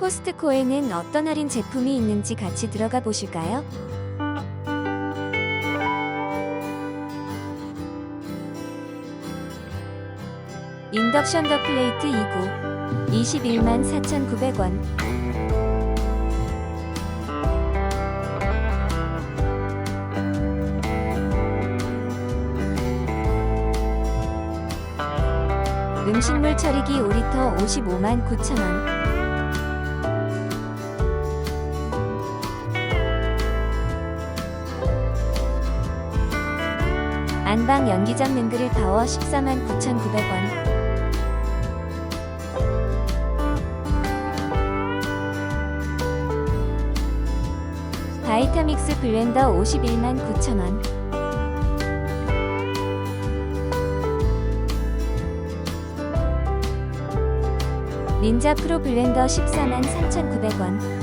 코스트코에는 어떤 할인 제품이 있는지 같이 들어가 보실까요? 인덕션 더 플레이트 2구 21만 4,900원 음식물 처리기 5리터 55만 9천원 안방 연기장 랜드를 파워 14만 9,900원. 바이타믹스 블렌더 51만 9천원. 닌자 프로 블렌더 14만 3,900원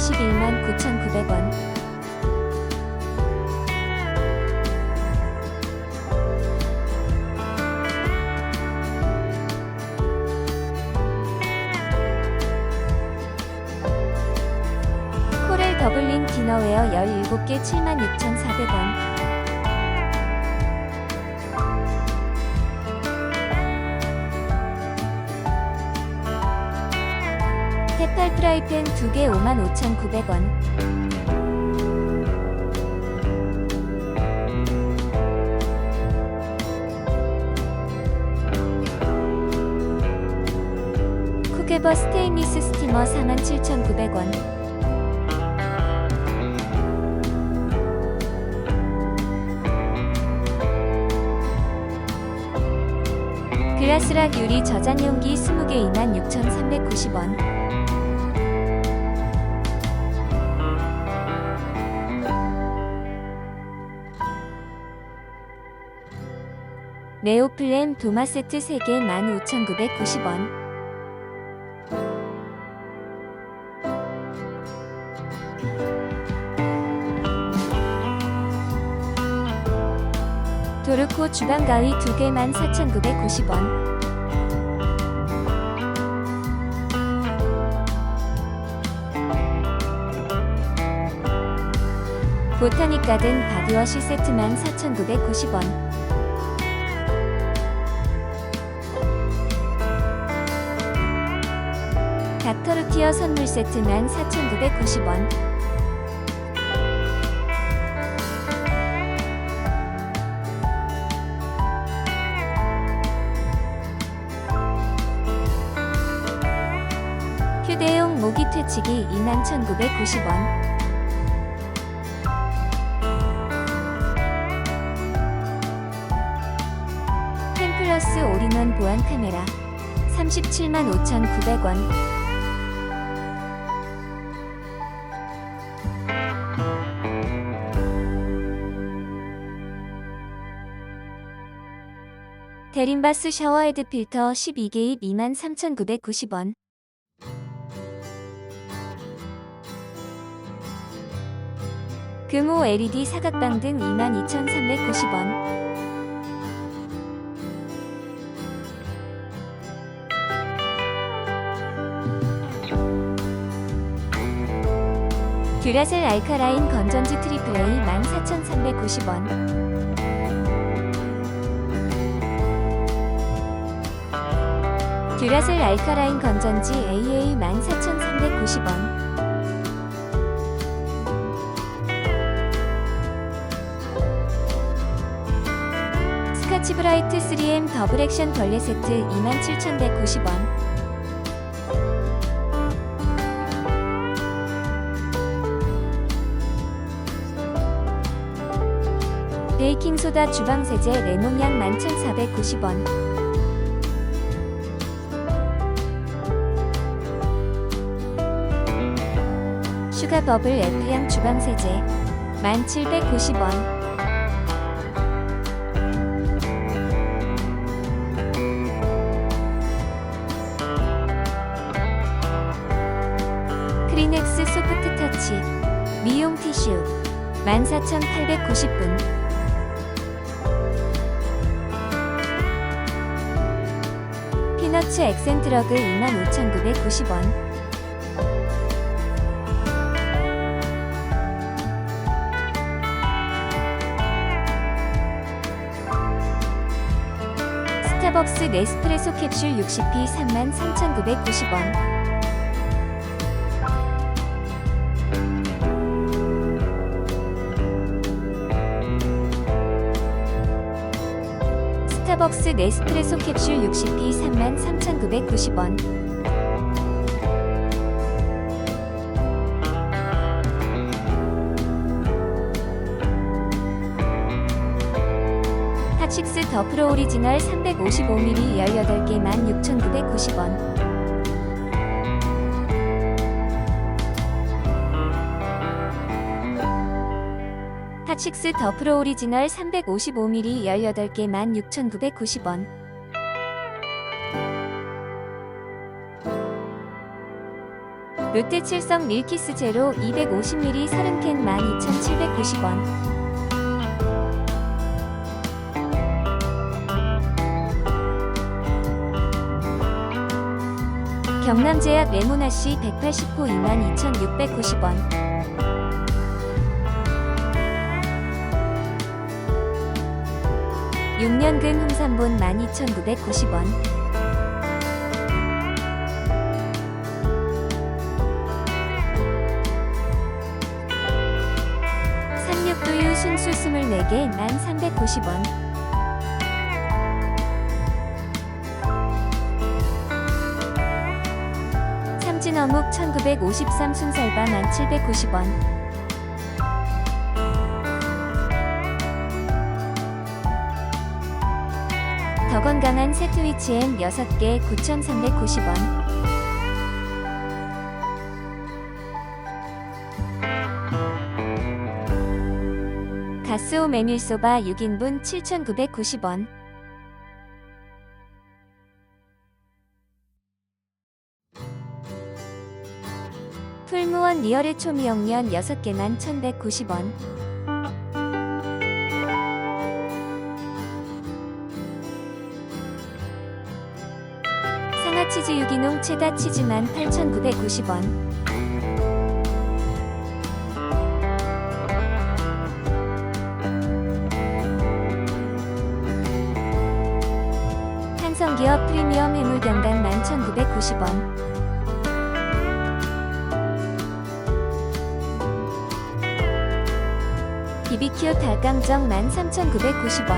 21만 9,900원. 1 더블린 디너웨어 17개 76,400원. 테팔 프라이팬 2개 55,900원. 쿠게버 스테인리스 스티머 47,900원. 글라스락 유리 저장용기 20개 26,390원 네오플램 도마 세트 3개 15,990원. 도르코 주방 가위 2개 14,990원. 보타닉 가든 바디워시 세트만 4,990원 닥터루티어 선물 세트만 4,990원. 휴대용 모기 퇴치기 21,990원. 펜플러스 올인원 보안 카메라 37만 5,900원 대림바스 샤워헤드 필터 12개입 23,990원. 금호 LED 사각방 등 22,390원. 듀라셀 알카라인 건전지 트리플 A 14,390원 듀라셀 알카라인 건전지 AA 14,390원. 스카치 브라이트 3M 더블 액션 벌레 세트 27,190원. 베이킹소다 주방세제 레몬향 11,490원 슈가 버블 F향 주방세제 1790원. 크리넥스 소프트 터치 미용 티슈 14,890분. 피너츠 액센트러그 25,990원 스타벅스 네스프레소 캡슐 60p 33,990원. 스타벅스 네스프레소 캡슐 60p 33,990원 핫식스 더 프로 오리지널 355ml 18개 16,990원. 핫식스 더 프로 오리지널 355ml 18개 16,990원. 롯데 칠성 밀키스 제로 250ml 30캔 12,790원 경남제약 레모나씨 180호 22,690원. 육년근 홍삼본 12,990원. 삼육두유 순수 24개 1,390원 삼진어묵 1953 순살바 1790원. 더 건강한 세트위치엔 6개 9,390원. 가스오 메밀소바 6인분 7,990원 풀무원 리얼의 초미역면 6개만 1,190원. 상하치즈 유기농 체다 치즈만 8,990원. 한성기업 프리미엄 해물경단 11,990원 BBQ 닭강정 13,990원.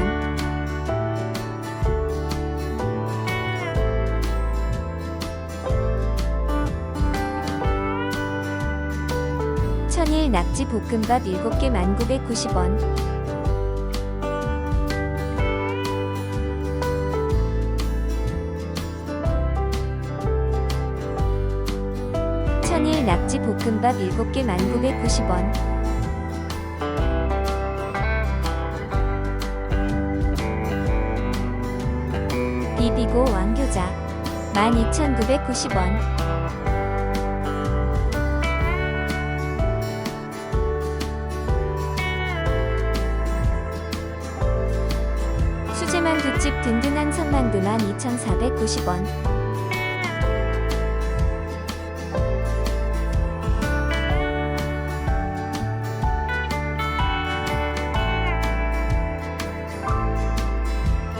천일 낙지 볶음밥 7개 1990원. 천일 낙지 볶음밥 7개 1990원 비비고 왕교자. 12,990원. 수제만두집 든든한 선만두만 2,490원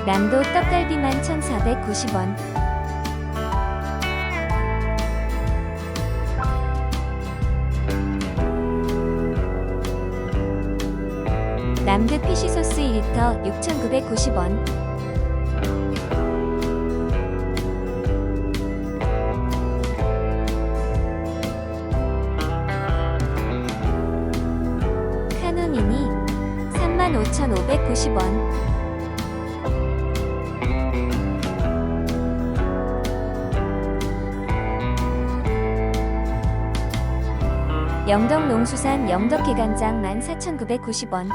남도 떡갈비만 1,490원. 남드 피쉬소스 1리터 6,990원. 카누미니 35,590원 영덕 농수산 영덕 게간장 14,990원.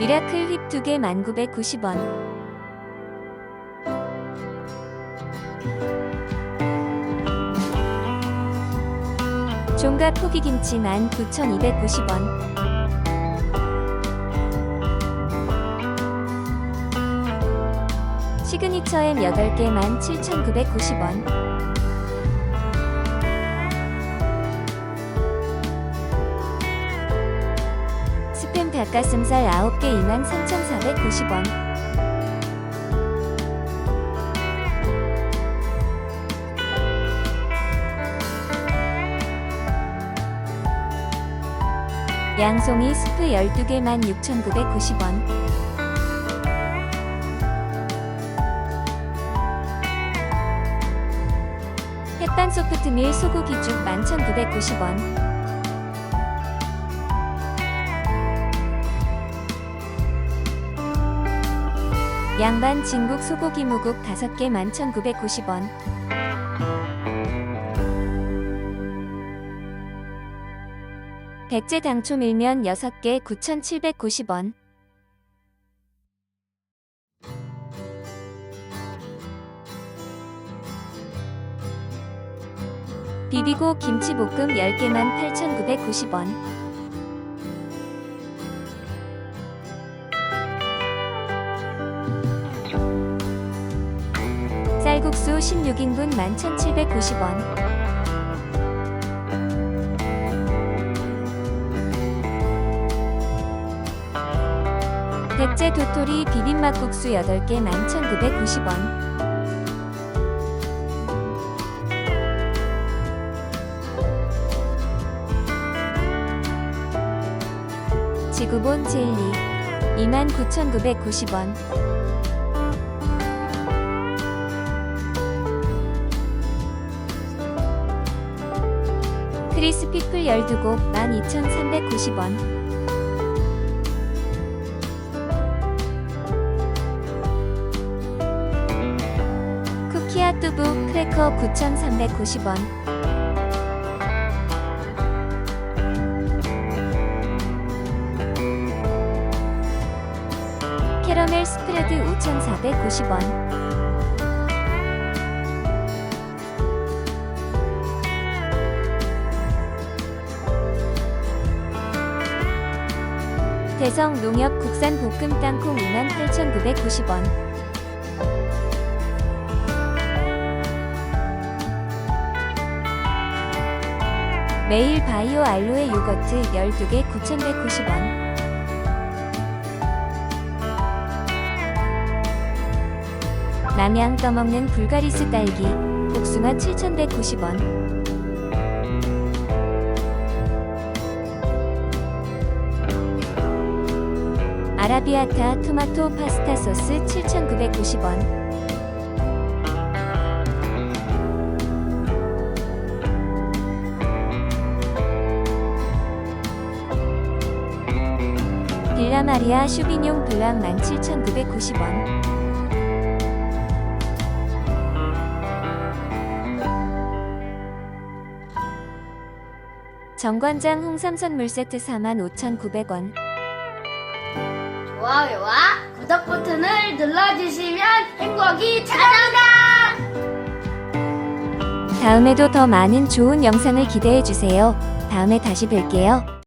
미라클 휩 2개 1990원. 종갓 포기김치 19,290원 시그니처 햄 8개 17,990원. 스팸 닭가슴살 9개 23,490원. 양송이 스프 12개 16,990원 소프트밀 소고기 죽 11,990원. 양반 진국 소고기 무국 5개 11,990원. 백제 당초 밀면 6개 9,790원 비비고 김치볶음 10개만 8,990원. 쌀국수 16인분 11,790원. 백제 도토리 비빔막국수 8개 11,990원 지구본 젤리 29,990원. 크리스피플 12곡 12,390원. 쿠키아 뚜부 크래커 9,390원 캐러멜 스프레드 5,490원. 대성 농협 국산 볶음 땅콩 28,990원. 매일 바이오 알로에 요거트 12개 9,190원 남양 떠먹는 불가리스 딸기 복숭아 7,190원. 아라비아타 토마토 파스타 소스 7,990원. 빌라마리아 슈비뇽 블랑 17,990원 정관장 홍삼선 물 세트 45,900원 좋아요와 구독 버튼을 눌러주시면 행복이 찾아온다. 다음에도 더 많은 좋은 영상을 기대해 주세요. 다음에 다시 뵐게요.